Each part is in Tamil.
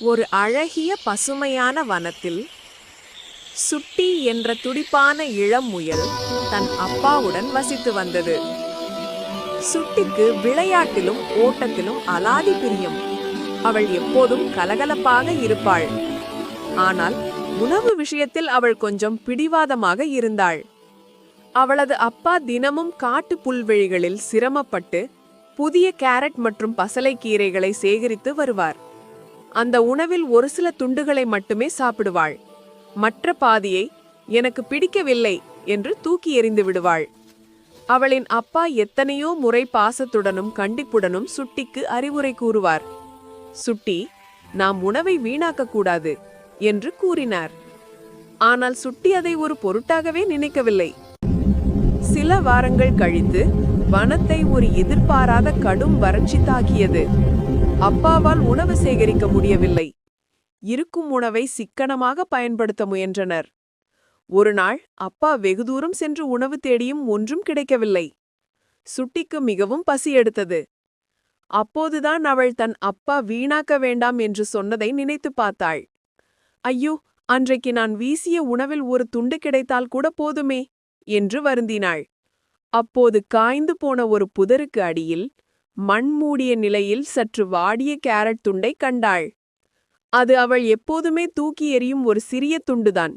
ஒரு அழகிய பசுமையான வனத்தில் சுட்டி என்ற துடிப்பான இளம் முயல் தன் அப்பாவுடன் வசித்து வந்தது. சுட்டிக்கு விளையாட்டிலும் ஓட்டத்திலும் அலாதி பிரியம். அவள் எப்போதும் கலகலப்பாக இருப்பாள். ஆனால் உணவு விஷயத்தில் அவள் கொஞ்சம் பிடிவாதமாக இருந்தாள். அவளது அப்பா தினமும் காட்டு புல்வெளிகளில் சிரமப்பட்டு புதிய கேரட் மற்றும் பசலைக்கீரைகளை சேகரித்து வருவார். அந்த உணவில் ஒரு சில துண்டுகளை மட்டுமே சாப்பிடுவாள். மற்ற பாதியை எனக்கு பிடிக்கவில்லை என்று தூக்கி எறிந்து விடுவாள். அவளின் அப்பா எத்தனையோ முறை பாசத்துடனும் கண்டிப்புடனும் சுட்டிக்கு அறிவுரை கூறுவார். சுட்டி நாம் உணவை வீணாக்க கூடாது என்று கூறினார். ஆனால் சுட்டி அதை ஒரு பொருட்டாகவே நினைக்கவில்லை. சில வாரங்கள் கழித்து வனத்தை ஒரு எதிர்பாராத கடும் வறட்சி தாக்கியது. அப்பாவால் உணவு சேகரிக்க முடியவில்லை. இருக்கும் உணவை சிக்கனமாக பயன்படுத்த முயன்றனர். ஒரு நாள் அப்பா வெகு தூரம் சென்று உணவு தேடியும் ஒன்றும் கிடைக்கவில்லை. சுட்டிக்கு மிகவும் பசி எடுத்தது. அப்போதுதான் அவள் தன் அப்பா வீணாக்க வேண்டாம் என்று சொன்னதை நினைத்து பார்த்தாள். ஐயோ அன்றைக்கு நான் வீசிய உணவில் ஒரு துண்டு கிடைத்தால் கூட போதுமே என்று வருந்தினாள். அப்போது காய்ந்து போன ஒரு புதருக்கு அடியில் மண் மூடிய நிலையில் சற்று வாடிய கேரட் துண்டை கண்டாள். அது அவள் எப்போதுமே தூக்கி எறியும் ஒரு சிறிய துண்டுதான்.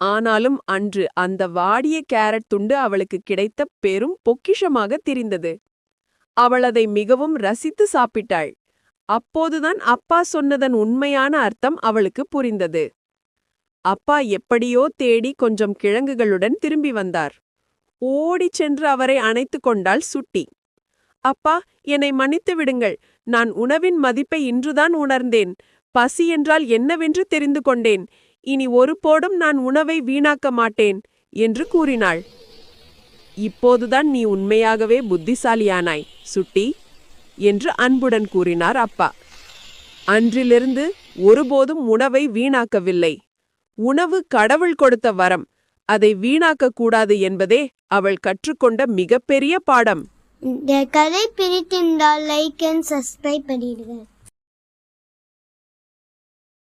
ஆனாலும் அன்று அந்த வாடிய கேரட் துண்டு அவளுக்கு கிடைத்த பெரும் பொக்கிஷமாக தெரிந்தது. அவள் அதை மிகவும் ரசித்து சாப்பிட்டாள். அப்போதுதான் அப்பா சொன்னதன் உண்மையான அர்த்தம் அவளுக்கு புரிந்தது. அப்பா எப்படியோ தேடி கொஞ்சம் கிழங்குகளுடன் திரும்பி வந்தார். ஓடிச் சென்று அவரை அணைத்துக் கொண்டாள் சுட்டி. அப்பா என்னை மன்னித்து விடுங்கள். நான் உணவின் மதிப்பை இன்றுதான் உணர்ந்தேன். பசி என்றால் என்னவென்று தெரிந்து கொண்டேன். இனி ஒருபோடும் நான் உணவை வீணாக்க மாட்டேன் என்று கூறினாள். இப்போதுதான் நீ உண்மையாகவே புத்திசாலியானாய் சுட்டி என்று அன்புடன் கூறினார் அப்பா. அன்றிலிருந்து ஒருபோதும் உணவை வீணாக்கவில்லை. உணவு கடவுள் கொடுத்த வரம் அதை வீணாக்கக்கூடாது என்பதே அவள் கற்றுக்கொண்ட மிகப்பெரிய பாடம். இந்த கதை பிடித்திருந்தால் லைக் அண்ட் சப்ஸ்கிரைப் பண்ணிடுங்க.